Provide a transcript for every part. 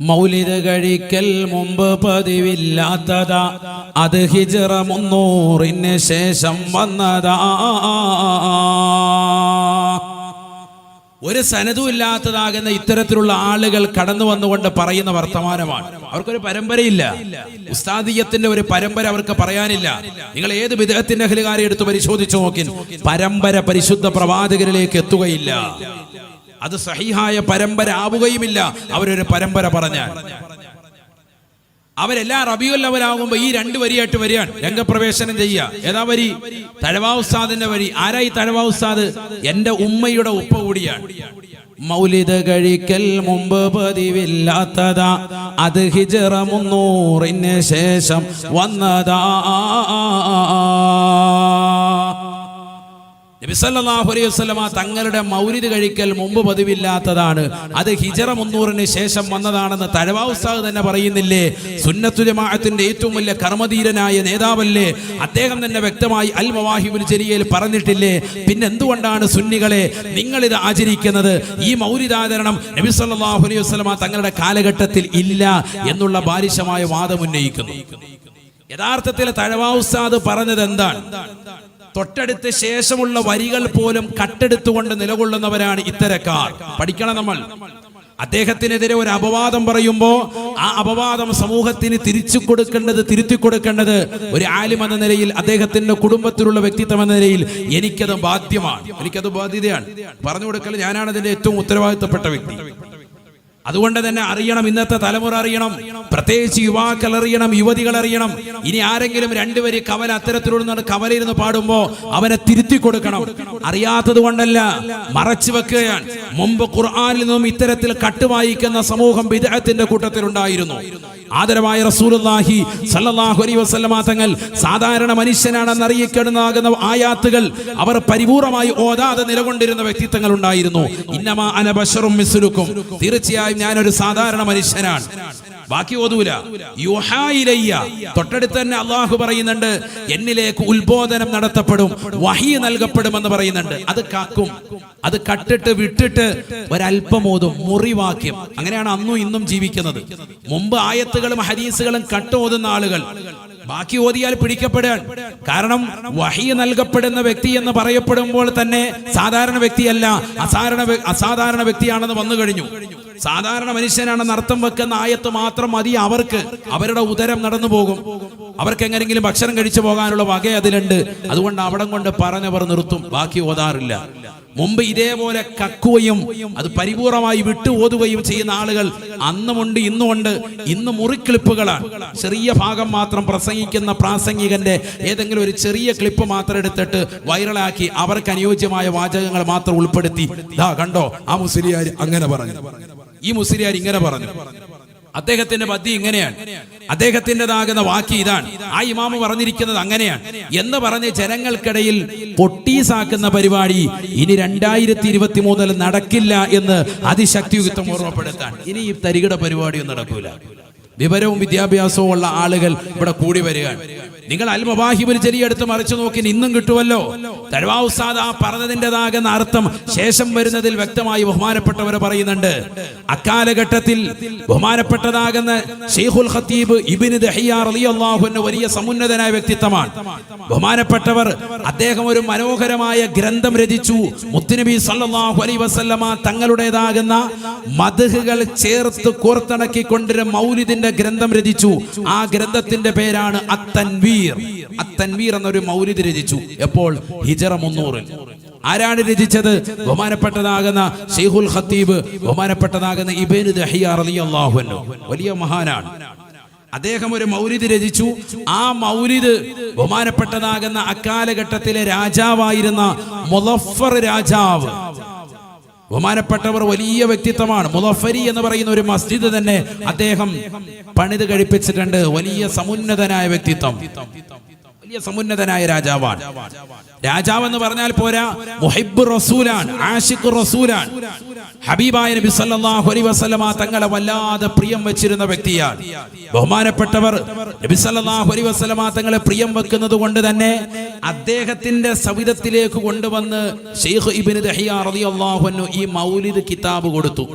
മൗലിദ് കഴിക്കൽ മുമ്പ് പതിവില്ലാത്തതാ. അത് ഹിജറ മുന്നൂറിന് ശേഷം വന്നതാ. ഒരു സനതും ഇല്ലാത്തതാകുന്ന ഇത്തരത്തിലുള്ള ആളുകൾ കടന്നു വന്നുകൊണ്ട് പറയുന്ന വർത്തമാനമാണ്. അവർക്കൊരു പരമ്പരയില്ല. ഉസ്താദീയത്തിന്റെ ഒരു പരമ്പര അവർക്ക് പറയാനില്ല. നിങ്ങൾ ഏത് വിദേഹത്തിന്റെ അഹലുകാരെ എടുത്ത് പരിശോധിച്ചു നോക്കി പരമ്പര പരിശുദ്ധ പ്രവാചകരിലേക്ക് എത്തുകയില്ല. അത് സഹിഹായ പരമ്പര ആവുകയുമില്ല അവരൊരു പരമ്പര പറഞ്ഞാൽ. അവരെല്ലാ റബിയുൽ അവലാകുമ്പോ ഈ രണ്ട് വരിയായിട്ട് വരികയാണ്. രംഗപ്രവേശനം ചെയ്യുക. ഏതാ വരി? തഴവാ ഉസ്താദിന്റെ വരി. ആരായി തഴവാ ഉസ്താദ്? എന്റെ ഉമ്മയുടെ ഉപ്പ കൂടിയാണ്. മൗലിത കഴിക്കൽ മുമ്പ് പതിവില്ലാത്തതാ. അത് ഹിജറ മുന്നൂറിന് ശേഷം വന്നതാ. നബി സല്ലല്ലാഹു അലൈഹി തങ്ങളുടെ മൗലിദ് കഴിക്കൽ മുമ്പ് പതിവില്ലാത്തതാണ്. അത് ഹിജറ മുന്നൂറിന് ശേഷം വന്നതാണെന്ന് തഴവാ തന്നെ പറയുന്നില്ലേ? സുന്നത്തു ജമാഅത്തിന്റെ ഏറ്റവും വലിയ കർമ്മധീരനായ നേതാവല്ലേ? അദ്ദേഹം തന്നെ വ്യക്തമായി അൽ മവാഹിബുൽ ചെരിയയിൽ പറഞ്ഞിട്ടില്ലേ? പിന്നെ എന്തുകൊണ്ടാണ് സുന്നികളെ നിങ്ങൾ ഇത് ആചരിക്കുന്നത്? ഈ മൗലിദാചരണം നബി സല്ലല്ലാഹു അലൈഹി വസല്ലമ തങ്ങളുടെ കാലഘട്ടത്തിൽ ഇല്ല എന്നുള്ള ബാലിശമായ വാദം ഉന്നയിക്കുന്നു. യഥാർത്ഥത്തിൽ തഴവാ പറഞ്ഞത് എന്താണ് തൊട്ടടുത്ത് ശേഷമുള്ള വരികൾ പോലും കട്ടെടുത്തുകൊണ്ട് നിലകൊള്ളുന്നവരാണ് ഇത്തരക്കാർ. പഠിക്കണം നമ്മൾ. അദ്ദേഹത്തിനെതിരെ ഒരു അപവാദം പറയുമ്പോൾ ആ അപവാദം സമൂഹത്തിന് തിരിച്ചു കൊടുക്കേണ്ടത് തിരുത്തി കൊടുക്കേണ്ടത് ഒരു ആലിം എന്ന നിലയിൽ അദ്ദേഹത്തിന്റെ കുടുംബത്തിലുള്ള വ്യക്തിത്വം എന്ന നിലയിൽ എനിക്കത് ബാധ്യമാണ്. എനിക്കത് ബാധ്യതയാണ്. പറഞ്ഞു കൊടുക്കൽ ഞാനാണ് അതിന്റെ ഏറ്റവും ഉത്തരവാദിത്തപ്പെട്ട വ്യക്തി. അതുകൊണ്ട് തന്നെ അറിയണം ഇന്നത്തെ തലമുറ അറിയണം പ്രത്യേകിച്ച് യുവാക്കൾ അറിയണം യുവതികൾ അറിയണം. ഇനി ആരെങ്കിലും രണ്ടുപേര് കവല അത്തരത്തിലുള്ള കവലയിരുന്ന് പാടുമ്പോ അവനെ തിരുത്തി കൊടുക്കണം. അറിയാത്തത് കൊണ്ടല്ല മറച്ചു വെക്കുകയാണ്. മുമ്പ് ഖുർആാനിൽ നിന്നും ഇത്തരത്തിൽ കട്ടുവായിക്കുന്ന സമൂഹം വിദേഹത്തിന്റെ കൂട്ടത്തിലുണ്ടായിരുന്നു. ആദരവായ റസൂലുള്ളാഹി സല്ലല്ലാഹു അലൈഹി വസല്ലമ തങ്ങൾ സാധാരണ മനുഷ്യനാണെന്ന് അറിയിക്കപ്പെടുന്നാകുന്ന ആയാത്തുകൾ അവർ പരിപൂർണമായി ഓതാതെ നിലകൊണ്ടിരുന്ന വ്യക്തിത്വങ്ങൾ ഉണ്ടായിരുന്നു. ഇന്നമാ അന ബശറും മിസ്ലുക്കും. തീർച്ചയായും ഞാനൊരു സാധാരണ മനുഷ്യനാണ്. ബാക്കി ഓതൂല. യുഹായിലയ്യ തൊട്ടടുത്ത് തന്നെ അള്ളാഹു പറയുന്നുണ്ട് എന്നിലേക്ക് ഉത്ബോധനം നടത്തപ്പെടും വഹി നൽകപ്പെടുമെന്ന് പറയുന്നുണ്ട്. അത് കാക്കും. അത് കട്ടിട്ട് വിട്ടിട്ട് ഒരല്പം ഓതും. മുറിവാക്യം. അങ്ങനെയാണ് അന്നും ഇന്നും ജീവിക്കുന്നത്. മുമ്പ് ആയത്തുകളും ഹദീസുകളും കട്ടോതുന്ന ആളുകൾ. ബാക്കി ഓതിയാൽ പിടിക്കപ്പെടാൻ കാരണം വഹി നൽകപ്പെടുന്ന വ്യക്തി എന്ന് പറയപ്പെടുമ്പോൾ തന്നെ സാധാരണ വ്യക്തിയല്ല അസാധാരണ അസാധാരണ വ്യക്തിയാണെന്ന് വന്നു കഴിഞ്ഞു. സാധാരണ മനുഷ്യനാണെന്ന് അർത്ഥം വെക്കുന്ന ആയത്ത് മാത്രം മതി അവർക്ക്. അവരുടെ ഉദരം നടന്നു പോകും. അവർക്ക് എങ്ങനെങ്കിലും ഭക്ഷണം കഴിച്ചു പോകാനുള്ള വക അതിലുണ്ട്. അതുകൊണ്ട് അവിടം കൊണ്ട് പറഞ്ഞവർ നിർത്തും. ബാക്കി ഓതാറില്ല. മുമ്പ് ഇതേപോലെ കക്കുകയും അത് പരിപൂർണമായി വിട്ടു ഓതുകയും ചെയ്യുന്ന ആളുകൾ അന്നുമുണ്ട് ഇന്നുമുണ്ട്. ഇന്ന് മുറിക്ലിപ്പുകളാണ് ചെറിയ ഭാഗം മാത്രം പ്രസംഗിക്കുന്ന പ്രാസംഗികന്റെ ഏതെങ്കിലും ഒരു ചെറിയ ക്ലിപ്പ് മാത്രം എടുത്തിട്ട് വൈറലാക്കി അവർക്ക് അനുയോജ്യമായ വാചകങ്ങൾ മാത്രം ഉൾപ്പെടുത്തി. ദാ കണ്ടോ ആ മുസ്ലിയാർ അങ്ങനെ പറഞ്ഞു. ഈ മുസ്ലിയാർ ഇങ്ങനെ പറഞ്ഞു. അദ്ദേഹത്തിന്റെ പദ്ധതി ഇങ്ങനെയാണ്. അദ്ദേഹത്തിന്റെതാകുന്ന വാക്ക് ഇതാണ്. ആ ഇമാമ് പറഞ്ഞിരിക്കുന്നത് അങ്ങനെയാണ്. എന്ന് പറഞ്ഞ് ജനങ്ങൾക്കിടയിൽ പൊട്ടീസാക്കുന്ന പരിപാടി ഇനി രണ്ടായിരത്തി ഇരുപത്തി മൂന്നിൽ നടക്കില്ല എന്ന് അതിശക്തിയുക്തം ഓർമ്മപ്പെടുത്താൻ. ഇനി ഈ തരികിട പരിപാടിയൊന്നും നടക്കൂല. വിവരവും വിദ്യാഭ്യാസവും ഉള്ള ആളുകൾ ഇവിടെ കൂടി വരികയാണ്. നിങ്ങൾ അൽ മബാഹിബിൽ ചെരിയെടുത്ത് മറിച്ചു നോക്കി ഇന്നും കിട്ടുമല്ലോ തഴവാ ഉസ്താദ് ആ പറഞ്ഞതിന്റെതാകുന്ന അർത്ഥം ശേഷം വരുന്നതിൽ വ്യക്തമായി ബഹുമാനപ്പെട്ടവർ പറയുന്നുണ്ട്. അക്കാലഘട്ടത്തിൽ ബഹുമാനപ്പെട്ടതാകുന്ന ഷെയ്ഖുൽ ഖത്തീബ് ഇബിന് അൻഹു വലിയ സമുന്നതനായ വ്യക്തിത്വമാണ്. ബഹുമാനപ്പെട്ടവർ അദ്ദേഹം ഒരു മനോഹരമായ ഗ്രന്ഥം രചിച്ചു. മുത്തുനബി സല്ലാഹു അലൈ വസല്ലമ തങ്ങളുടേതാകുന്ന മധുഹുകൾ ചേർത്ത് കോർത്തിണക്കിക്കൊണ്ടിരുന്ന മൗലിദിന്റെ ഗ്രന്ഥം രചിച്ചു. ആ ഗ്രന്ഥത്തിന്റെ പേരാണ് അത്തൻവീർ. അത്തൻവീർ എന്നൊരു മൗലിദ് രചിച്ചു. എപ്പോൾ? ഹിജറ മുന്നൂറിൽ. ആരാണ് രചിച്ചത്? ബഹുമാനപ്പെട്ടതാകുന്ന ഷെയ്ഖുൽ ഖത്തീബ് ബഹുമാനപ്പെട്ടതാകുന്ന ഇബേന് ദഹിയ വലിയ മഹാനാണ്. അദ്ദേഹം ഒരു മൗലിദ് രചിച്ചു. ആ മൗലിദ് ബഹുമാനപ്പെട്ടതാകുന്ന അക്കാലഘട്ടത്തിലെ രാജാവായിരുന്ന മുലഫർ രാജാവ്. ബഹുമാനപ്പെട്ടവർ വലിയ വ്യക്തിത്വമാണ്. മുലഫരി എന്ന് പറയുന്ന ഒരു മസ്ജിദ് തന്നെ അദ്ദേഹം പണിത് കഴിപ്പിച്ചിട്ടുണ്ട്. വലിയ സമുന്നതനായ വ്യക്തിത്വം. വലിയ സമുന്നതനായ രാജാവാണ്. രാജാവ് എന്ന് പറഞ്ഞാൽ പോരാ മുഹിബ് റസൂലാൻ ആഷിഖ് റസൂലാൻ ഹബീബായ നബി സല്ലല്ലാഹു അലൈഹി വസല്ലമ തങ്ങളെ വല്ലാതെ പ്രിയം വെച്ചിരുന്ന വ്യക്തിയാണ്. ബഹുമാനപ്പെട്ടവർ നബി സല്ലല്ലാഹു അലൈഹി വസല്ലമ തങ്ങളെ പ്രിയം വെക്കുന്നത് കൊണ്ട് തന്നെ അദ്ദേഹത്തിന്റെ സവിധത്തിലേക്ക് കൊണ്ടുവന്ന് ഷെയ്ഖ് ഇബ്നു ദഹിയ റളിയല്ലാഹു അൻഹു ഈ മൗലിദ് കിതാബ് കൊടുത്തു.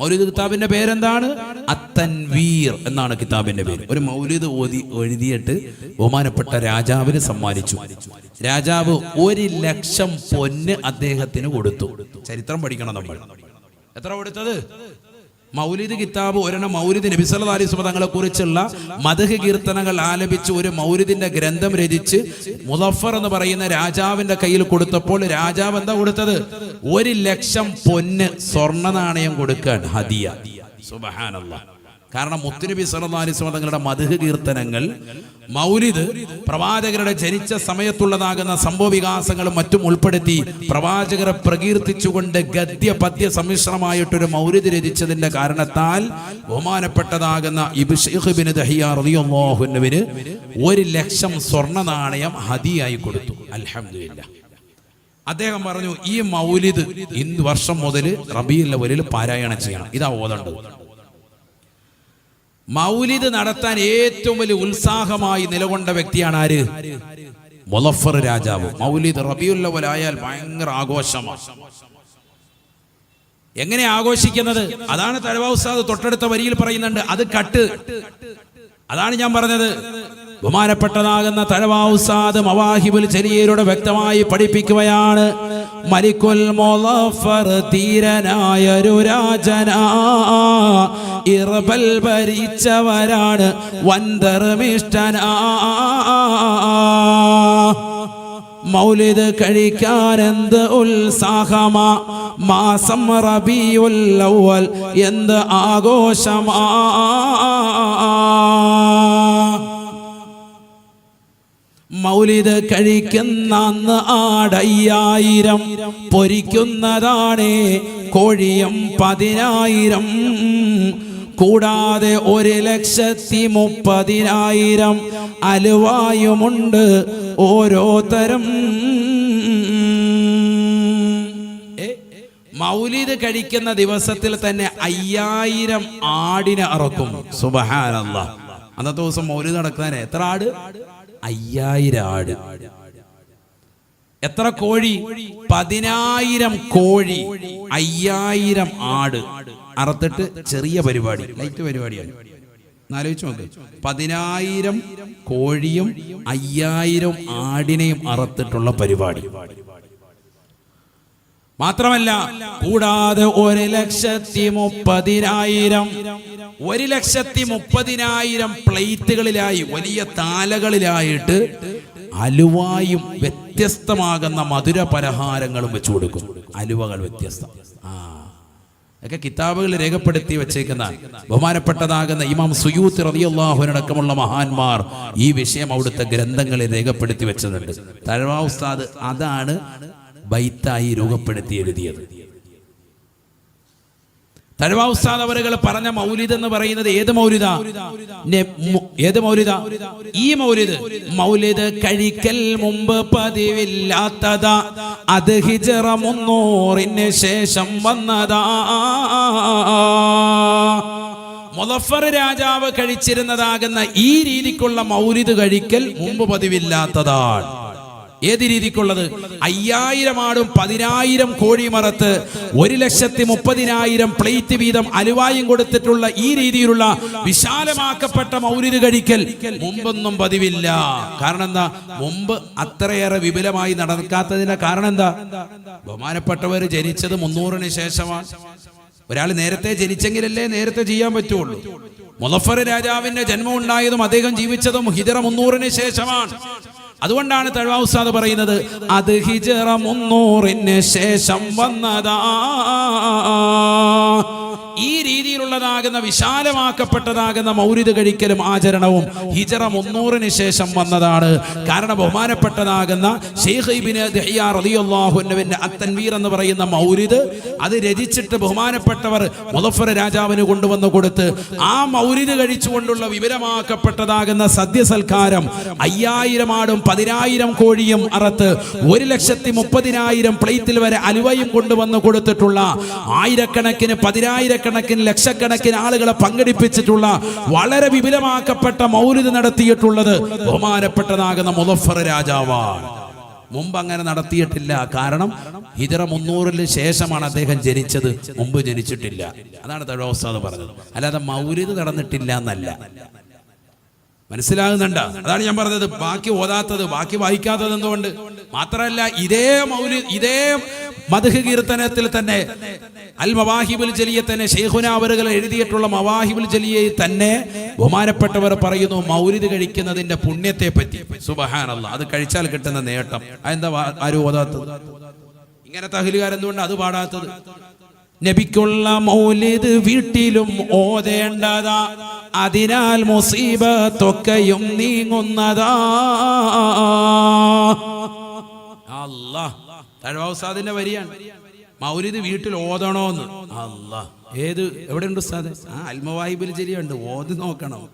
മൗലിദ് കിതാബിന്റെ പേരെന്താണ്? അത്തൻവീർ എന്നാണ് കിതാബിന്റെ പേര്. ഒരു മൗലിദ് ഓതി എഴുതിയിട്ട് ബഹുമാനപ്പെട്ട രാജാവിന് സമ്മാനിച്ചു. രാജാവ് ഒരു ലക്ഷം പൊന്ന് അദ്ദേഹത്തിന് കൊടുത്തു. ചരിത്രം പഠിക്കണം നമ്മൾ. എത്ര കൊടുത്തത്? മൗലിദ് കിതാബ് ഒരെണ്ണം മൗലിദ് നബി സല്ലല്ലാഹു അലൈഹി വസല്ലം തങ്ങളെ കുറിച്ചുള്ള മധുഹ കീർത്തനങ്ങൾ ആലപിച്ച് ഒരു മൗലിദിന്റെ ഗ്രന്ഥം രചിച്ച് മുദഫർ എന്ന് പറയുന്ന രാജാവിന്റെ കയ്യിൽ കൊടുത്തപ്പോൾ രാജാവ് എന്താ കൊടുത്തത്? ഒരു ലക്ഷം പൊന്ന് സ്വർണ നാണയം കൊടുക്കാൻ ഹദിയ. സുബ്ഹാനല്ലാഹ്. കാരണം മുത്തുനബി വസല്ലം തങ്ങളുടെ മദ്ഹ് കീർത്തനങ്ങൾ മൗലിദ് പ്രവാചകരുടെ ജനിച്ച സമയത്തുള്ളതാകുന്ന സംഭവ വികാസങ്ങളും മറ്റും ഉൾപ്പെടുത്തി പ്രവാചകരെ പ്രകീർത്തിച്ചുകൊണ്ട് ഗദ്യ പദ്യ സമ്മിശ്രമായിട്ടൊരു മൗലിദ് രചിച്ചതിന്റെ കാരണത്താൽ ബഹുമാനപ്പെട്ടതാകുന്ന റളിയല്ലാഹു അൻഹുവിന് ഒരു ലക്ഷം സ്വർണ നാണയം ഹദിയായി കൊടുത്തു. അൽഹംദുലില്ലാ. അദ്ദേഹം പറഞ്ഞു ഈ മൗലിദ് ഇന്ന് വർഷം മുതൽ റബീൽ അവ്വൽ പാരായണം ചെയ്യണം. ഇതാ ഓതേണ്ടത്. മൗലിദ് നടത്താൻ ഏറ്റവും വലിയ ഉത്സാഹമായി നിലകൊണ്ട വ്യക്തിയാണ് ആര്? മുലഫർ രാജാവ്. മൗലിദ് റബിയുല്ലവലായാൽ ഭയങ്കര ആഘോഷമാണ്. എങ്ങനെ ആഘോഷിക്കുന്നത്? അതാണ് തലവാ ഉസ്താദ് തൊട്ടടുത്ത വരിയിൽ പറയുന്നുണ്ട്. അത് കട്ട്. അതാണ് ഞാൻ പറഞ്ഞത്. ബഹുമാനപ്പെട്ടതാകുന്ന തലവാസാദ് മവാഹിബുൽ ചെറിയരുടെ വ്യക്തമായി പഠിപ്പിക്കുകയാണ്. മലിക്കുൽ മൊലഫർ ധീരനായൊരു രാജനാ. ഇറബൽ ഭരിച്ചവരാണ് വന്തർമിഷ്ടനാ മൗലിദ് കഴിക്കാൻ എന്ത് ഉത്സാഹമാ. മാസം റബിയുൽ അവൽ എന്ത് ആഘോഷമാ. മൗലിദ് കഴിക്കുന്ന ആടയ്യായിരം പൊരിക്കുന്നതാണേ കോഴിയും പതിനായിരം. കൂടാതെ ഒരു ലക്ഷത്തി മുപ്പതിനായിരം അലുവായുമുണ്ട് ഓരോ തരം മൗലിത് മൗലിദ് കഴിക്കുന്ന ദിവസത്തിൽ തന്നെ അയ്യായിരം ആടിനെ അറക്കും. സുബഹാനല്ല. അന്നത്തെ ദിവസം മൗലിദ് നടക്കുന്നതിന് എത്ര ആട്? അയ്യായിരം ആട്. എത്ര കോഴി? പതിനായിരം കോഴി. അയ്യായിരം ആട്. അറുത്തിട്ട് ചെറിയ പരിപാടി ലൈറ്റ് പരിപാടിയാണ്. ആലോചിച്ച് നോക്ക്. പതിനായിരം കോഴിയും അയ്യായിരം ആടിനെയും അറുത്തിട്ടുള്ള പരിപാടി. മാത്രമല്ല കൂടാതെ ഒരു ലക്ഷത്തി മുപ്പതിനായിരം ഒരു ലക്ഷത്തി മുപ്പതിനായിരം പ്ലേറ്റുകളിലായി വലിയ താലകളിലായിട്ട് അലുവായും വ്യത്യസ്തമാകുന്ന മധുര പലഹാരങ്ങളും വെച്ചു കൊടുക്കും. അലുവകൾ വ്യത്യസ്തം. ഒക്കെ കിതാബുകൾ രേഖപ്പെടുത്തി വെച്ചേക്കുന്ന ബഹുമാനപ്പെട്ടതാകുന്ന ഇമാം സുയൂത്ത് റളിയല്ലാഹുവിനടക്കമുള്ള മഹാന്മാർ ഈ വിഷയം അവിടുത്തെ ഗ്രന്ഥങ്ങളിൽ രേഖപ്പെടുത്തി വെച്ചതുണ്ട് തഴവാ ഉസ്താദ് അതാണ് ബൈത്തായി രൂപപ്പെടുത്തി എഴുതിയത്. തഴവാ ഉസ്താദ് അവരുകൾ പറഞ്ഞ മൗലിദ് എന്ന് പറയുന്നത് ഏത് മൗലിദ? നെ- ഏത് മൗലിദ? ഈ മൗലിദ് മൗലിദ് കഴിക്കൽ മുമ്പ് പതിവില്ലാത്തതാ. അത് ഹിജറ മുന്നൂറിന് ശേഷം വന്നതാ. മുലഫർ രാജാവ് കഴിച്ചിരുന്നതാകുന്ന ഈ രീതിക്കുള്ള മൗലിദ് കഴിക്കൽ മുമ്പ് പതിവില്ലാത്തതാണ്. ഏത് രീതിക്കുള്ളത്? അയ്യായിരം ആടും പതിനായിരം കോഴിമറത്ത് ഒരു ലക്ഷത്തി മുപ്പതിനായിരം പ്ലേറ്റ് വീതം അലുവായും കൊടുത്തിട്ടുള്ള ഈ രീതിയിലുള്ള വിശാലമാക്കപ്പെട്ട മൗലിദ് കഴിക്കൽ മുമ്പൊന്നും പതിവില്ല. കാരണം എന്താ മുമ്പ് അത്രയേറെ വിപുലമായി നടക്കാത്തതിന്റെ കാരണം എന്താ ബഹുമാനപ്പെട്ടവർ ജനിച്ചത് മുന്നൂറിന് ശേഷമാണ്. ഒരാൾ നേരത്തെ ജനിച്ചെങ്കിലല്ലേ നേരത്തെ ചെയ്യാൻ പറ്റുള്ളൂ. മുലഫർ രാജാവിന്റെ ജന്മം ഉണ്ടായതും അദ്ദേഹം ജീവിച്ചതും ഹിതറ മുന്നൂറിന് ശേഷമാണ്. അതുകൊണ്ടാണ് തഴവാ ഉസ്താദ് പറയുന്നത് അത് ഹിജറ മുന്നൂറിന് ശേഷം വന്നതാ. ഈ രീതിയിലുള്ളതാകുന്ന വിശാലമാക്കപ്പെട്ടതാകുന്ന മൗരിത് കഴിക്കലും ആചരണവും ഹിജറ മുന്നൂറിന് ശേഷം വന്നതാണ്. കാരണം ബഹുമാനപ്പെട്ടതാകുന്ന ഷെയ്ഖ് ഇബ്നു ദഹിയ റളിയല്ലാഹു അൻഹുവിന്റെ അത്തൻവീർ എന്ന് പറയുന്ന മൗലിദ് അത് രചിച്ചിട്ട് ബഹുമാനപ്പെട്ടവർ മുദഫർ രാജാവിന് കൊണ്ടുവന്ന് കൊടുത്ത് ആ മൗലിദ് കഴിച്ചുകൊണ്ടുള്ള വിവരമാക്കപ്പെട്ടതാകുന്ന സദ്യസൽക്കാരം അയ്യായിരം ആടും പതിനായിരം കോഴിയും അറത്ത് ഒരു ലക്ഷത്തി മുപ്പതിനായിരം പ്ലേറ്റിൽ വരെ അലുവയും കൊണ്ടുവന്ന് കൊടുത്തിട്ടുള്ള ആയിരക്കണക്കിന് പതിനായിരക്കണക്കിന് ലക്ഷക്കണക്കിന് ആളുകളെ പങ്കെടുപ്പിച്ചിട്ടുള്ള വളരെ വിപുലമാക്കപ്പെട്ട മൗലിദ് നടത്തിയിട്ടുള്ളത് ബഹുമാനപ്പെട്ടതാകുന്ന മുദഫർ രാജാവാണ്. മുമ്പ് അങ്ങനെ നടത്തിയിട്ടില്ല. കാരണം ഹിജറ മുന്നൂറിന് ശേഷമാണ് അദ്ദേഹം ജനിച്ചത്. മുമ്പ് ജനിച്ചിട്ടില്ല. അതാണ് തഴവസ്ഥാദ് പറഞ്ഞത്. അല്ലാതെ മൗലിദ് നടന്നിട്ടില്ല എന്നല്ല. മനസ്സിലാകുന്നുണ്ട. അതാണ് ഞാൻ പറഞ്ഞത്. ബാക്കി ഓതാത്തത് ബാക്കി വായിക്കാത്തത് എന്തുകൊണ്ട്? മാത്രമല്ല ഇതേ മൗലി ഇതേ മധുഹ കീർത്തനത്തിൽ തന്നെ അൽ മവാഹിബുൽ ജലിയെ തന്നെ ഷെയ്ഖുനാവറുകൾ എഴുതിയിട്ടുള്ള മവാഹിബുൽ ജലിയെ തന്നെ ബഹുമാനപ്പെട്ടവർ പറയുന്നു മൗലിദ് കഴിക്കുന്നതിന്റെ പുണ്യത്തെ പറ്റി സുബഹാനല്ല അത് കഴിച്ചാൽ കിട്ടുന്ന നേട്ടം. അതെന്താ ആരും ഓതാത്തത്? ഇങ്ങനത്തെ അഹിലുകാരെന്തുകൊണ്ട് അത് പാടാത്തത്? നബിക്കുള്ള മൗലിദ് വീട്ടിലും ഓതേണ്ടതാ. അതിനാൽ മുസീബത്തൊക്കെയും നീങ്ങുന്നതാ. അല്ലാ തഴവാസാദിന്റെ വരിയാണ്. മൗലിദ് വീട്ടിൽ ഓതണോന്ന്. അല്ലാ ഏത് എവിടെയുണ്ട് ഉസ്താദ്? ആ അൽമവാഹിബിൽ ചെരിയുണ്ട് ഓതി നോക്കണം.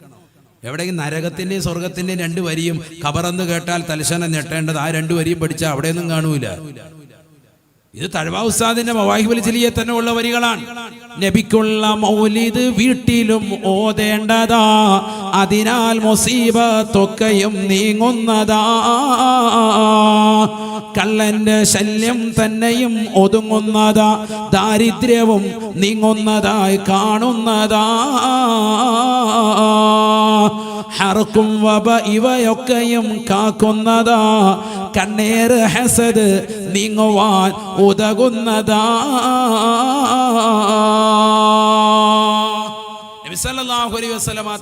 എവിടെയെങ്കിലും നരകത്തിന്റെയും സ്വർഗത്തിന്റെയും രണ്ട് വരിയും ഖബറെന്ന് കേട്ടാൽ തലശനം ഞെട്ടേണ്ടത്. ആ രണ്ട് വരിയും പഠിച്ചാൽ അവിടെയൊന്നും കാണൂല. ഇത് തഴവ ഉസ്താദിന്റെ മവാഹിബുൽ ചെലിയെ തന്നെ ഉള്ള വരികളാണ്. നബിക്കുള്ള മൗലിദ് വീട്ടിലും ഓതേണ്ടതാ. അതിനാൽ മുസീബത്തൊക്കെയും നീങ്ങുന്നതാ. കള്ളന്റെ ശല്യം തന്നെയും ഒതുങ്ങുന്നതാ. ദാരിദ്ര്യവും നീങ്ങുന്നതായി കാണുന്നതാ. ഹർക്കും വബ ഇവയൊക്കെയും കാക്കുന്നതാ. കണ്ണേറ് ഹസദ് നീങ്ങുവാൻ ഉതകുന്നതാ.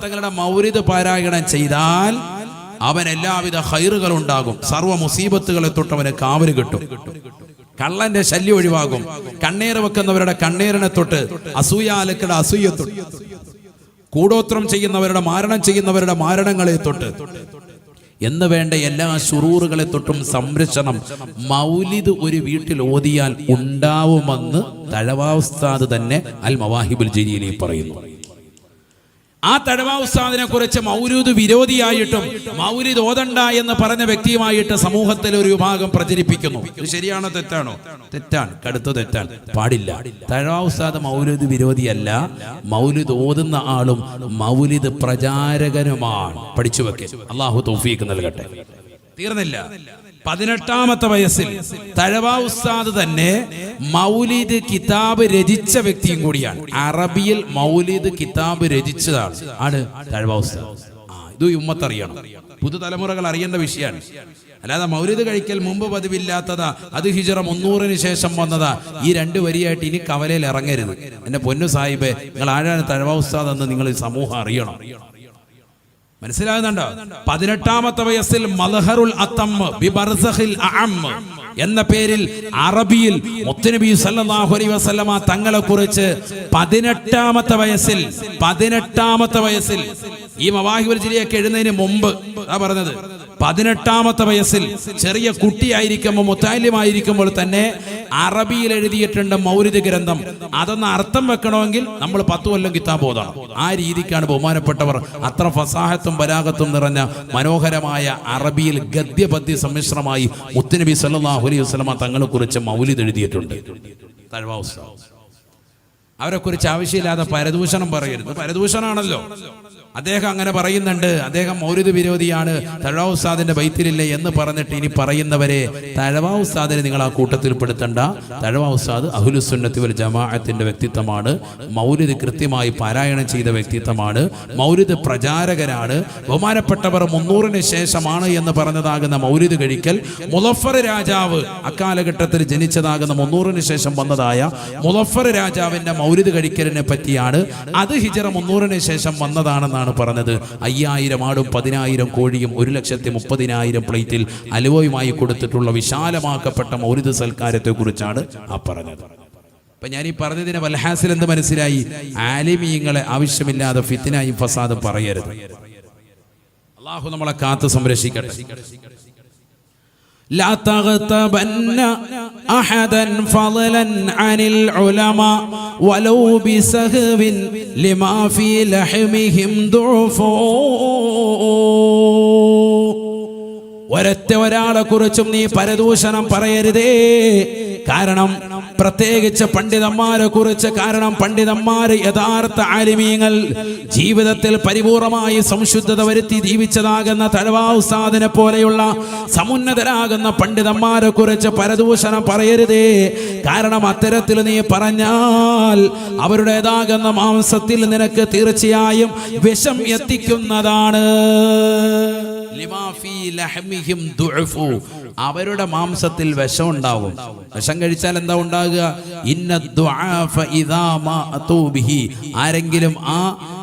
തങ്ങളുടെ മൗരിദ് പാരായണം ചെയ്താൽ അവൻ എല്ലാവിധ ഹൈറുകളും ഉണ്ടാകും സർവ മുസീബത്തുകളെ തൊട്ട് അവന് കാവൽ കിട്ടും. കള്ളന്റെ ശല്യം ഒഴിവാകും. കണ്ണീർ വെക്കുന്നവരുടെ കണ്ണീരിനെ തൊട്ട് അസൂയാലുക്കളുടെ അസൂയ തൊട്ട്. കൂടോത്രം ചെയ്യുന്നവരുടെ മാരണം ചെയ്യുന്നവരുടെ മാരണങ്ങളെ തൊട്ട് എന്ന് വേണ്ട എല്ലാ ശുറൂറുകളെ തൊട്ടും സംരക്ഷണം മൗലിദ് ഒരു വീട്ടിൽ ഓതിയാൽ ഉണ്ടാവുമെന്ന് തഴവാസ്താദ് തന്നെ അൽ മവാഹിബുൽ ജലീലി പറയുന്നു. ആ തഴവ ഉസ്താദിനെ കുറിച്ച് മൗരൂദ് വിരോധിയായിട്ടും മൗരൂദ് ഓതണ്ട എന്ന് പറഞ്ഞ വ്യക്തിയുമായിട്ട് സമൂഹത്തിൽ ഒരു വിഭാഗം പ്രചരിപ്പിക്കുന്നു. ഇത് ശരിയാണോ തെറ്റാണോ? തെറ്റാണ്. കടുത്ത തെറ്റാണ്. പാടില്ല. തഴവാ ഉസ്താദ് മൗലൂദ് വിരോധിയല്ല. മൗലിദ് ഓതുന്ന ആളും മൗലിദ് പ്രചാരകനുമാണ്. പഠിച്ചു വെക്കെ. അള്ളാഹു തൗഫീക്ക് നൽകട്ടെ. തീർന്നില്ല. പതിനെട്ടാമത്തെ വയസ്സിൽ തഴവാ ഉസ്താദ് തന്നെ മൗലീദ് കിതാബ് രചിച്ച വ്യക്തിയും കൂടിയാണ്. അറബിയിൽ മൗലീദ് കിതാബ് രചിച്ചതാണ്. ആണ് തഴവാ ഉസ്താദ്. ഇത് ഉമ്മത്ത് ഉമ്മത്തറിയണം പുതുതലമുറകൾ അറിയേണ്ട വിഷയമാണ്. അല്ലാതെ മൗലീദ് കഴിക്കൽ മുമ്പ് പതിവില്ലാത്തതാ അത് ഹിജറ മുന്നൂറിന് ശേഷം വന്നതാ ഈ രണ്ട് വരിയായിട്ട് ഇനി കവലയിൽ ഇറങ്ങരുത്. എന്റെ പൊന്നു സാഹിബെ നിങ്ങൾ ആരാണ് തഴവാ ഉസ്താദ് എന്ന് നിങ്ങൾ സമൂഹം അറിയണം. മനസ്സിലാകുന്നുണ്ടോ? പതിനെട്ടാമത്തെ വയസ്സിൽ മലഹറുൽ അത്തമ്മ് ബിബർസഹിൽ അഅമ്മ് എന്ന പേരിൽ അറബിയിൽ മുത്തനബി സല്ലല്ലാഹു അലൈഹി വസല്ലമ തങ്ങളെ കുറിച്ച് പതിനെട്ടാമത്തെ വയസ്സിൽ പതിനെട്ടാമത്തെ വയസ്സിൽ ഈ മവാഹിബുൽ ജില്ലയൊക്കെ എഴുന്നതിന് മുമ്പ് ആ പറഞ്ഞത്. പതിനെട്ടാമത്തെ വയസ്സിൽ ചെറിയ കുട്ടിയായിരിക്കുമ്പോൾ മുത്താലിമായിരിക്കുമ്പോൾ തന്നെ അറബിയിൽ എഴുതിയിട്ടുണ്ട് മൗലിദ് ഗ്രന്ഥം. അതൊന്ന് അർത്ഥം വെക്കണമെങ്കിൽ നമ്മൾ പത്ത് കൊല്ലം കിതാബ് ഓതണം ആ രീതിക്കാണ് ബഹുമാനപ്പെട്ടവർ അത്ര ഫസാഹത്തും ബലാഗത്തും നിറഞ്ഞ മനോഹരമായ അറബിയിൽ ഗദ്യപദ്യ സമ്മിശ്രമായി മുത്തുനബി സല്ലല്ലാഹു അലൈഹി വസല്ലമ തങ്ങളെ കുറിച്ച് മൗലിദ് എഴുതിയിട്ടുണ്ട്. അവരെ കുറിച്ച് ആവശ്യമില്ലാതെ പരദൂഷണം പറയരുത്. പരദൂഷണാണല്ലോ. അദ്ദേഹം അങ്ങനെ പറയുന്നുണ്ട്. അദ്ദേഹം മൗലിദ് വിരോധിയാണ്. തഴവാ ഉസ്താദിന്റെ ബൈത്തിലില്ലേ എന്ന് പറഞ്ഞിട്ട് ഇനി പറയുന്നവരെ തഴവാ ഉസ്താദിനെ നിങ്ങൾ ആ കൂട്ടത്തിൽ പെടുത്തണ്ട. തഴവാ ഉസ്താദ് അഹുലുസുന്നത്തി ഒരു ജമാഅത്തിന്റെ വ്യക്തിത്വമാണ്. മൗലിദ് കൃത്യമായി പാരായണം ചെയ്ത വ്യക്തിത്വമാണ്. മൗലിദ് പ്രചാരകരാണ്. ബഹുമാനപ്പെട്ടവർ മുന്നൂറിന് ശേഷമാണ് എന്ന് പറഞ്ഞതാകുന്ന മൗലിദ് കഴിക്കൽ. മുലഫർ രാജാവ് അക്കാലഘട്ടത്തിൽ ജനിച്ചതാകുന്ന മുന്നൂറിന് ശേഷം വന്നതായ മുലഫർ രാജാവിന്റെ മൗലിദ് കഴിക്കലിനെ പറ്റിയാണ്. അത് ഹിജറ മുന്നൂറിന് ശേഷം വന്നതാണെന്നാണ് പറഞ്ഞത്. അയ്യായിരം ആടും പതിനായിരം കോഴിയും ഒരു ലക്ഷത്തി മുപ്പതിനായിരം പ്ലേറ്റിൽ അലുവയുമായി കൊടുത്തിട്ടുള്ള വിശാലമാക്കപ്പെട്ട മൗരിത സൽക്കാരത്തെ കുറിച്ചാണ് ആ പറഞ്ഞത്. അപ്പൊ ഞാൻ ഈ പറഞ്ഞതിന് വൽഹാസിൽ എന്ത് മനസ്സിലായി? ആലിമീങ്ങളെ ആവശ്യമില്ലാതെ ഫിത്തിനായും ഫസാദും പറയരുത്. അള്ളാഹു നമ്മളെ കാത്തു സംരക്ഷിക്കട്ടെ. لا تغتبن أحدا فضلا عن العلماء ولو بسهو لما في لحمهم ضعف ഒരൊറ്റ ഒരാളെ കുറിച്ചും നീ പരദൂഷണം പറയരുതേ. കാരണം പ്രത്യേകിച്ച് പണ്ഡിതന്മാരെ കുറിച്ച് കാരണം പണ്ഡിതന്മാര് യഥാർത്ഥ ആലിമീങ്ങൾ ജീവിതത്തിൽ പരിപൂർണമായി സംശുദ്ധത വരുത്തി ജീവിച്ചതാകുന്ന തലവാസാദിനെ പോലെയുള്ള സമുന്നതരാകുന്ന പണ്ഡിതന്മാരെ കുറിച്ച് പരദൂഷണം പറയരുതേ. കാരണം അത്തരത്തിൽ നീ പറഞ്ഞാൽ അവരുടേതാകുന്ന മാംസത്തിൽ നിനക്ക് തീർച്ചയായും വിഷം എത്തിക്കുന്നതാണ്. അവരുടെ മാംസത്തിൽ വിഷം ഉണ്ടാവും. വിഷം കഴിച്ചാൽ എന്താ ഉണ്ടാകുക? ആരെങ്കിലും ആ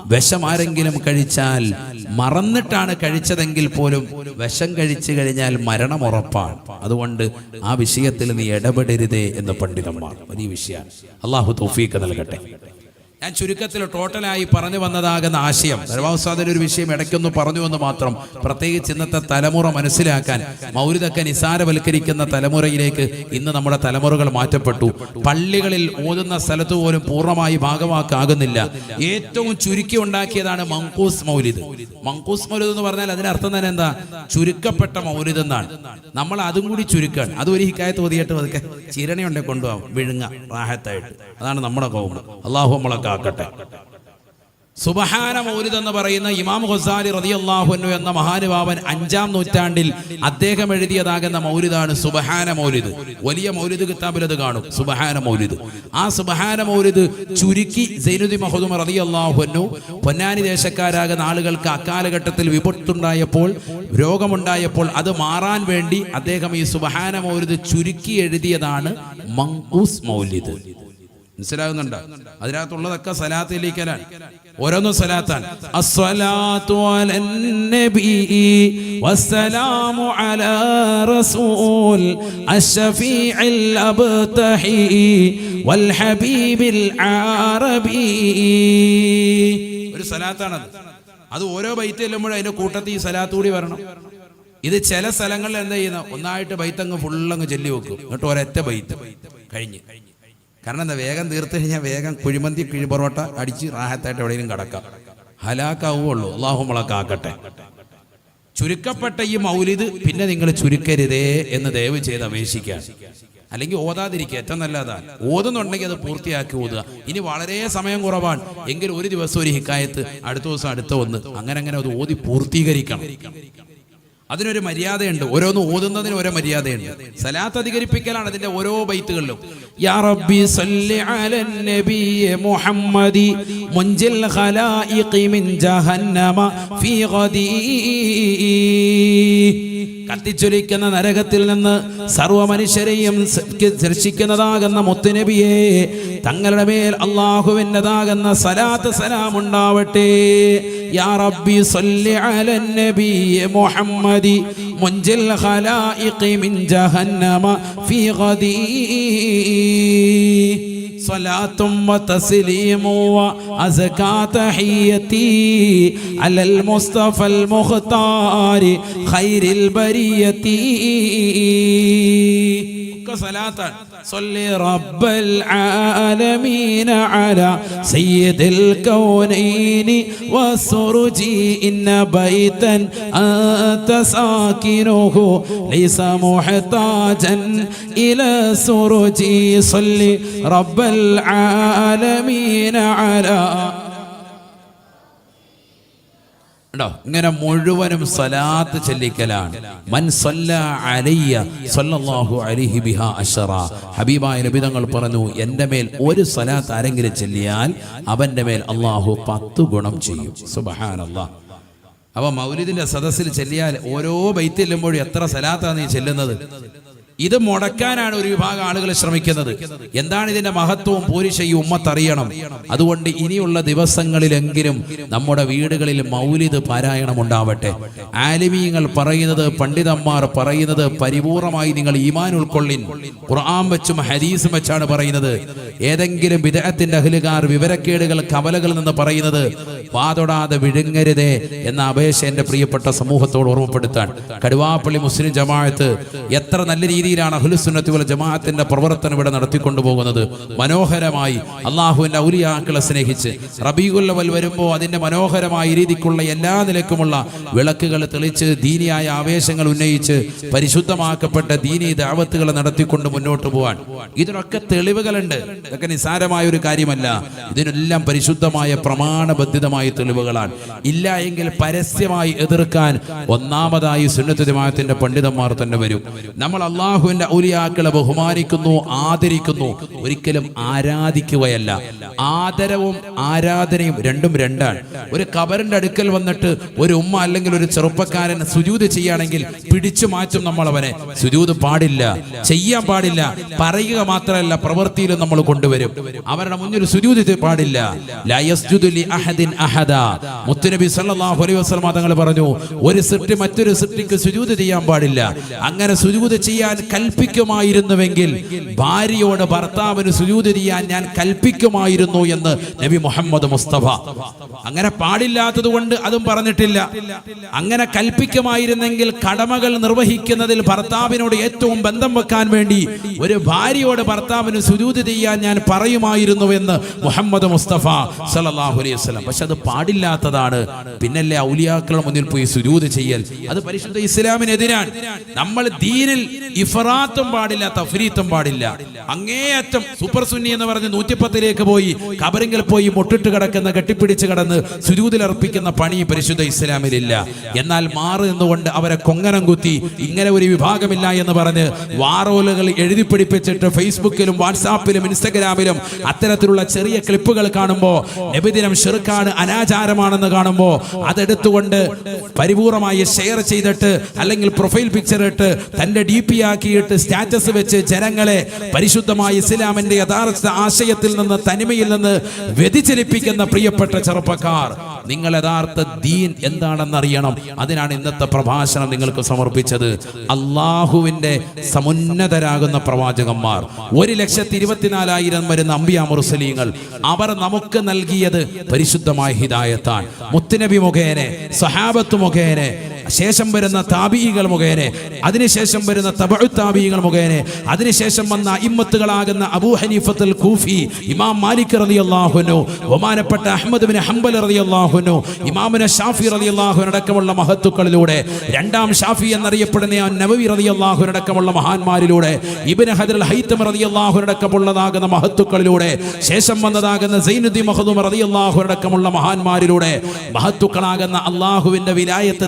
വിഷം ആരെങ്കിലും കഴിച്ചാൽ മറന്നിട്ടാണ് കഴിച്ചതെങ്കിൽ പോലും വിഷം കഴിച്ചു കഴിഞ്ഞാൽ മരണം ഉറപ്പാണ്. അതുകൊണ്ട് ആ വിഷയത്തിൽ നീ ഇടപെടരുതേ എന്ന് പണ്ഡിതന്മാർ. വലിയ വിഷയമാണ്. അള്ളാഹു തൗഫീഖ് നൽകട്ടെ. ഞാൻ ചുരുക്കത്തിൽ ടോട്ടലായി പറഞ്ഞു വന്നതാകുന്ന ആശയം. ദർവാസാദിന് ഒരു വിഷയം ഇടയ്ക്കൊന്ന് പറഞ്ഞു എന്ന് മാത്രം പ്രത്യേകിച്ച് ഇന്നത്തെ തലമുറ മനസ്സിലാക്കാൻ മൗരിതൊക്കെ നിസാരവൽക്കരിക്കുന്ന തലമുറയിലേക്ക് ഇന്ന് നമ്മുടെ തലമുറകൾ മാറ്റപ്പെട്ടു. പള്ളികളിൽ ഓതുന്ന സ്ഥലത്ത് പോലും പൂർണമായി ഭാഗമാക്കാകുന്നില്ല ഏറ്റവും ചുരുക്കി ഉണ്ടാക്കിയതാണ് മങ്കൂസ് മൗലിദ്. മങ്കൂസ് മൗലിദ് എന്ന് പറഞ്ഞാൽ അതിനർത്ഥം തന്നെ എന്താ? ചുരുക്കപ്പെട്ട മൗലിദ് എന്നാണ്. നമ്മൾ അതും കൂടി ചുരുക്കാണ്. അത് ഒരു ഹിക്കായത്ത് ഓതിയിട്ട് അതൊക്കെ ചിരണയുണ്ടെ കൊണ്ടുപോകാം വിഴുങ്ങ. റാഹത്തായിട്ട്. അതാണ് നമ്മുടെ കൗമ അള്ളാഹു നമ്മളെ കാക്കട്ടെ സുബഹാന മൗലിദ് എന്ന് പറയുന്ന ഇമാം ഖസാലി റളിയല്ലാഹു എന്ന മഹാനുഭാവൻ അഞ്ചാം നൂറ്റാണ്ടിൽ അദ്ദേഹം എഴുതിയതാകുന്ന മൗലിദാണ് സുബഹാന മൗലിദ് വലിയ മൗലിദ് കിതാബിൽ അത് കാണും. സുബഹാന മൗലിദ് ആ സുബഹാന മൗലിദ് ചുരുക്കി സൈനുദ്ദി മഹദുമ റളിയല്ലാഹു പൊന്നാനി ദേശക്കാരാകുന്ന ആളുകൾക്ക് അക്കാലഘട്ടത്തിൽ വിപത്തുണ്ടായപ്പോൾ രോഗമുണ്ടായപ്പോൾ അത് മാറാൻ വേണ്ടി അദ്ദേഹം ഈ സുബഹാന മൗലിദ് ചുരുക്കി എഴുതിയതാണ് മങ്കൂസ് മൗലിദ്. മനസ്സിലാകുന്നുണ്ട്? അതിനകത്തുള്ളതൊക്കെ സലാത്തിലേക്കലാണ് ഓരോന്നും സലാത്താൻ അസ്സലാത്തു വസ്സലാമു അലാ റസൂൽ അബ്തഹി വൽ ഹബീബിൽ ആറബി. ഒരു സലാത്താണത്. അത് ഓരോ ബൈത്ത് ചെല്ലുമ്പോഴും അതിന്റെ കൂട്ടത്തിൽ ഈ സലാത്ത് കൂടി വരണം. ഇത് ചില സ്ഥലങ്ങളിൽ എന്താ ചെയ്യുന്ന ഒന്നായിട്ട് ബൈത്തങ്ങ് ഫുള്ളങ്ങ് ചെല്ലി വെക്കും എന്നിട്ട് ഒരൊറ്റ ബൈത്ത്. കഴിഞ്ഞ്. കാരണം എന്താ വേഗം തീർത്ത് കഴിഞ്ഞാൽ വേഗം കുഴിമന്തി കിഴി പൊറോട്ട അടിച്ച് റാഹത്തായിട്ട് എവിടെയെങ്കിലും കിടക്കാം. ഹലാക്കാവുള്ളൂ അള്ളാഹു മുളക്കാക്കട്ടെ ചുരുക്കപ്പെട്ട ഈ മൗലിദ് പിന്നെ നിങ്ങൾ ചുരുക്കരുതേ എന്ന് ദയവ് ചെയ്ത് അപേക്ഷിക്കാൻ അല്ലെങ്കിൽ ഓതാതിരിക്കുക. ഏറ്റവും നല്ലതാണ് ഓതുന്നുണ്ടെങ്കിൽ അത് പൂർത്തിയാക്കി ഓതുക. ഇനി വളരെ സമയം കുറവാണ്. എങ്കിൽ ഒരു ദിവസം ഒരു ഹിക്കായത്ത് അടുത്ത ദിവസം അടുത്ത ഒന്ന്. അങ്ങനെ അങ്ങനെ അത് ഓതി പൂർത്തീകരിക്കണം. അതിനൊരു മര്യാദയുണ്ട്. ഓരോന്ന് ഓതുന്നതിന് ഓരോ മര്യാദയുണ്ട്. സലാത്ത് അധികരിപ്പിക്കലാണ് അതിന്റെ ഓരോ ബൈത്തുകളിലും. യാ റബ്ബി സല്ലി അലൻ നബിയ മുഹമ്മദി മുൻജിൽ ഖലായിഖി മിൻ ജഹന്നമ ഫീ ഗദീ കത്തിച്ചൊലിക്കുന്ന നരകത്തിൽ നിന്ന് സർവ മനുഷ്യരെയും ദർശിക്കുന്നതാകുന്ന മുത്തുനബിയെ തങ്ങളുടെ മേൽ അള്ളാഹുവിന്റെതാകുന്ന സലാത്ത് സലാം ഉണ്ടാവട്ടെ യാ റബ്ബി സല്ലി നബി മുഹമ്മദി മുൻജിൽ ഖലായിഖി മിൻ ജഹന്നമ ഫീ ഗദീ صلاة وتسليم وأزكى تحيتي على المصطفى المختار خير البرية. صلاة صل رب العالمين على سيد الكونين والسرج إن بيتا أنت ساكنه ليس محتاجا إلى سرج صل رب العالمين على ഉണ്ടോ ഇങ്ങനെ മുഴുവനും സലാത്ത് ചെല്ലിക്കലാണ്. മൻ സല്ലല്ലാഹു അലൈഹി ബിഹ ഹബീബായ നബിതങ്ങൾ പറഞ്ഞു എന്റെ മേൽ ഒരു സലാത്ത് ആരെങ്കിലും ചെല്ലിയാൽ അവന്റെ മേൽ അള്ളാഹു പത്ത് ഗുണം ചെയ്യും. സുബഹാനല്ലാഹ് അപ്പൊ മൗലിദിന്റെ സദസ്സിൽ ചെല്ലിയാൽ ഓരോ ബൈത്ത് എത്ര സലാത്താണ് നീ ചെല്ലുന്നത്? ഇത് മുടക്കാനാണ് ഒരു വിഭാഗം ആളുകൾ ശ്രമിക്കുന്നത്. എന്താണ് ഇതിന്റെ മഹത്വവും പൂരിശയും ഉമ്മത്തറിയണം അതുകൊണ്ട് ഇനിയുള്ള ദിവസങ്ങളിലെങ്കിലും നമ്മുടെ വീടുകളിൽ മൗലിദ് പാരായണം ഉണ്ടാവട്ടെ. ആലിമീങ്ങൾ പറയുന്നത് പണ്ഡിതന്മാർ പറയുന്നത് പരിപൂർണമായി നിങ്ങൾ ഈമാൻ ഉൾക്കൊള്ളിൻ. ഖുർആൻ വെച്ചും ഹദീസും വെച്ചാണ് പറയുന്നത്. ഏതെങ്കിലും വിദേഹത്തിന്റെ അഹലുകാർ വിവരക്കേടുകൾ കവലകളിൽ നിന്ന് പറയുന്നത് വാതൊടാതെ വിഴുങ്ങരുതേ എന്ന അപേക്ഷ എന്റെ പ്രിയപ്പെട്ട സമൂഹത്തോട് ഓർമ്മപ്പെടുത്താൻ. കടുവാപ്പള്ളി മുസ്ലിം ജമാഅത്ത് എത്ര നല്ല രീതിയിലാണ് അഹ്ലുസുന്നത്തി വൽ ജമാഅത്തിന്റെ പ്രവർത്തനം ഇവിടെ നടത്തിക്കൊണ്ടു പോകുന്നത് മനോഹരമായി അള്ളാഹുവിന്റെ ഔലിയാക്കളെ സ്നേഹിച്ച് റബീഉല്ലവൽ വരുമ്പോൾ അതിന്റെ മനോഹരമായ രീതിക്കുള്ള എല്ലാ നിലക്കുമുള്ള വിളക്കുകൾ തെളിച്ച് ദീനിയായ ആവേശങ്ങൾ ഉന്നയിച്ച് പരിശുദ്ധമാക്കപ്പെട്ട ദീനി ദാവത്തുകൾ നടത്തിക്കൊണ്ട് മുന്നോട്ട് പോവാൻ. ഇതിനൊക്കെ തെളിവുകളുണ്ട്. ഇതൊക്കെ നിസാരമായ ഒരു കാര്യമല്ല. ഇതിനെല്ലാം പരിശുദ്ധമായ പ്രമാണബദ്ധിതമായ തെളിവുകളാണ്. ഇല്ല എങ്കിൽ പരസ്യമായി എതിർക്കാൻ ഒന്നാമതായി സുന്നത്ത് ജമാഅത്തിന്റെ പണ്ഡിതന്മാർ തന്നെ വരും. നമ്മൾ അള്ളാഹുവിന്റെ ഔലിയാക്കളെ ബഹുമാനിക്കുന്നു ആദരിക്കുന്നു. ഒരിക്കലും ആരാധിക്കുകയല്ല. ആദരവും ആരാധനയും രണ്ടും രണ്ടാണ്. ഒരു കബറിന്റെ അടുക്കൽ വന്നിട്ട് ഒരു ഉമ്മ അല്ലെങ്കിൽ ഒരു ചെറുപ്പക്കാരൻ സുജൂത് ചെയ്യുകയാണെങ്കിൽ പിടിച്ചു മാറ്റും നമ്മൾ അവനെ സുജൂത് പാടില്ല ചെയ്യാൻ പാടില്ല പറയുക മാത്രമല്ല പ്രവൃത്തിയിലും നമ്മൾ കൊണ്ടുവരും. അവരുടെ മുന്നിൽ സുജൂത് പാടില്ല. മുത്തുനബി സല്ലല്ലാഹു അലൈഹി വസല്ലം തങ്ങൾ പറഞ്ഞു ഒരു സൃഷ്ടി മറ്റൊരു സൃഷ്ടിക്ക് സുജൂത് ചെയ്യാൻ പാടില്ല. അങ്ങനെ സുജൂത് ചെയ്യാൻ കൽപ്പിക്കുമായിരുന്നുവെങ്കിൽ ഭാര്യയോട് ഭർത്താവിന് സുജൂത് ചെയ്യാൻ ഞാൻ കൽപ്പിക്കുമായിരുന്നു എന്ന് നബി മുഹമ്മദ് മുസ്തഫ. അങ്ങനെ പാടില്ലാത്തത് കൊണ്ട് അതും പറഞ്ഞിട്ടില്ല. അങ്ങനെ കൽപ്പിക്കുമായിരുന്നെങ്കിൽ കടമകൾ നിർവഹിക്കുന്നതിൽ ഭർത്താവിനോട് ഏറ്റവും ബന്ധം വെക്കാൻ വേണ്ടി ഒരു ഭാര്യയോട് ഭർത്താവിന് സുജൂത് ചെയ്യാൻ ഞാൻ പറയുമായിരുന്നു എന്ന് മുഹമ്മദ് മുസ്തഫ സല്ലല്ലാഹു അലൈഹി വസല്ലം. പക്ഷെ അത് പാടില്ലാത്തതാണ്. പിന്നല്ലേ ഔലിയാക്കളുടെ മുന്നിൽ പോയി സുജൂത് ചെയ്യൽ. അത് പരിശുദ്ധ ഇസ്ലാമിനെതിരാണ്. നമ്മൾ ദീനിൽ ഇഫറാത്തും പാടില്ല തഫരീത്തും പാടില്ല. അങ്ങേയറ്റം സൂപ്പർ സുന്നി എന്ന് പറഞ്ഞ് നൂറ്റിപ്പത്തിലേക്ക് പോയി കബറിങ്കിൽ പോയി മുട്ടിട്ട് കിടക്കുന്ന കെട്ടിപ്പിടിച്ച് കടന്ന് സുരൂതിലർപ്പിക്കുന്ന പണി പരിശുദ്ധ ഇസ്ലാമിലില്ല. എന്നാൽ മാറി നിന്നുകൊണ്ട് അവരെ കൊങ്ങനം കുത്തി ഇങ്ങനെ ഒരു വിഭാഗമില്ല എന്ന് പറഞ്ഞ് വാറോലുകൾ എഴുതി പിടിപ്പിച്ചിട്ട് ഫേസ്ബുക്കിലും വാട്സാപ്പിലും ഇൻസ്റ്റഗ്രാമിലും അത്തരത്തിലുള്ള ചെറിയ ക്ലിപ്പുകൾ കാണുമ്പോൾ നബിദിനം ഷെറുക്കാണ് അനാചാരമാണെന്ന് കാണുമ്പോൾ അതെടുത്തുകൊണ്ട് പരിപൂർണമായി ഷെയർ ചെയ്തിട്ട് അല്ലെങ്കിൽ പ്രൊഫൈൽ പിക്ചർ ഇട്ട് തന്റെ ഡി പി ആക്കിയിട്ട് സ്റ്റാറ്റസ് വെച്ച് ജനങ്ങളെ പരിശുദ്ധമായ ഇസ്ലാമിന്റെ യഥാർത്ഥ ആശയത്തിൽ നിന്ന് തനിമയിൽ നിന്ന് വ്യതിചലിപ്പിക്കുന്ന പ്രിയപ്പെട്ട ചെറുപ്പക്കാർ നിങ്ങൾ യഥാർത്ഥ ദീൻ എന്താണെന്ന് അറിയണം അതിനാണ് ഇന്നത്തെ പ്രഭാഷണം നിങ്ങൾക്ക് സമർപ്പിച്ചത്. അള്ളാഹുവിന്റെ സമുന്നതരാകുന്ന പ്രവാചകന്മാർ. ഒരു ലക്ഷത്തി ഇരുപത്തിനാലായിരം വരുന്ന അമ്പിയാ മുർസലീങ്ങൾ അവർ നമുക്ക് നൽകിയത് പരിശുദ്ധമായ ഹിദായത്താണ് മുത്തുനബി മുഖേനെ സഹാബത്ത് മുഖേനെ ശേഷം വരുന്ന താബിഈകൾ മുഖേനെ അതിനുശേഷം വരുന്ന തബഴു താബികൾ മുഖേനെ അതിനുശേഷം വന്ന ഇമ്മത്തുകളാകുന്ന അബൂ ഹനീഫത്തുൽ കൂഫി ഇമാം മാലിക് റളിയല്ലാഹുനു ബഹുമാനപ്പെട്ട അഹമ്മദ് ബിൻ ഹംബൽ റളിയല്ലാഹുനു ഇമാമുന ഷാഫി റളിയല്ലാഹു അടക്കമുള്ള മഹത്തുക്കളിലൂടെ രണ്ടാം ഷാഫി എന്നറിയപ്പെടുന്ന നബവി റളിയല്ലാഹു അടക്കമുള്ള മഹാന്മാരിലൂടെ ഇബ്നു ഹദർ ഹൈത്തം റളിയല്ലാഹു അടക്കമുള്ളതാകുന്ന മഹത്തുക്കളിലൂടെ ശേഷം വന്നതാകുന്ന സൈനുദ്ദീൻ മഖദൂം റളിയല്ലാഹു അടക്കമുള്ള മഹാന്മാരിലൂടെ മഹത്തുക്കളാകുന്ന അള്ളാഹുവിന്റെ വിലായത്ത്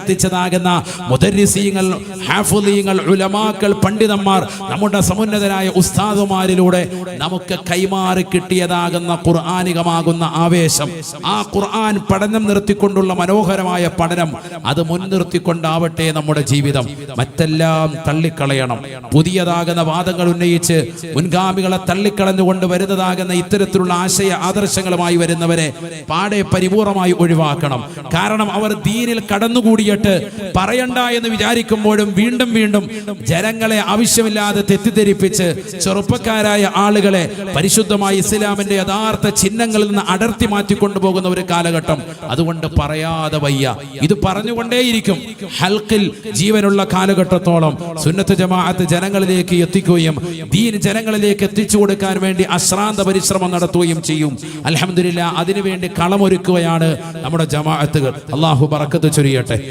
എത്തിച്ചതാകുന്ന മുദരിസീങ്ങൾ ഹാഫുലീങ്ങൾ ഉലമാക്കൾ പണ്ഡിതന്മാർ നമ്മുടെ സമുന്നതരായ ഉസ്താദുമാരിലൂടെ നമുക്ക് കൈമാറി കിട്ടിയതാകുന്ന ഖുർആാനികമാകുന്ന ആവേശം. ആ ഖുർആൻ പഠനം നിർത്തിക്കൊണ്ടുള്ള മനോഹരമായ പഠനം അത് മുൻനിർത്തിക്കൊണ്ടാവട്ടെ നമ്മുടെ ജീവിതം. മറ്റെല്ലാം തള്ളിക്കളയണം. പുതിയതാകുന്ന വാദങ്ങൾ ഉന്നയിച്ച് മുൻഗാമികളെ തള്ളിക്കളഞ്ഞുകൊണ്ട് വരുന്നതാകുന്ന ഇത്തരത്തിലുള്ള ആശയ ആദർശങ്ങളുമായി വരുന്നവരെ പാടെ പരിപൂർണമായി ഒഴിവാക്കണം. കാരണം അവർ ദീനിൽ കടന്നുകൂടിയിട്ട് പറയണ്ട എന്ന് വിചാരിക്കുമ്പോഴും വീണ്ടും വീണ്ടും ജനങ്ങളെ ആവശ്യമില്ലാതെ തെറ്റിദ്ധരിപ്പിച്ച് ചെറുപ്പക്കാരായ ആളുകളെ പരിശുദ്ധമായ ഇസ്ലാമിന്റെ യഥാർത്ഥ ചിഹ്നങ്ങളിൽ നിന്ന് അടർത്തി മാറ്റിക്കൊണ്ടുപോകുന്ന ഒരു കാലഘട്ടം. അതുകൊണ്ട് പറയാതെ വയ്യ. ഇത് പറഞ്ഞുകൊണ്ടേയിരിക്കും. ഹൽക്കിൽ ജീവനുള്ള കാലഘട്ടത്തോളം സുന്നത്ത് ജമാഅത്ത് ജനങ്ങളിലേക്ക് എത്തിക്കുകയും ദീൻ ജനങ്ങളിലേക്ക് എത്തിച്ചു കൊടുക്കാൻ വേണ്ടി അശ്രാന്ത പരിശ്രമം നടത്തുകയും ചെയ്യും. അലഹമില്ല അതിനുവേണ്ടി കളമൊരുക്കുകയാണ് നമ്മുടെ ജമാഅത്തുകൾ. അള്ളാഹു പറക്കത്ത് ചൊരിയട്ടെ.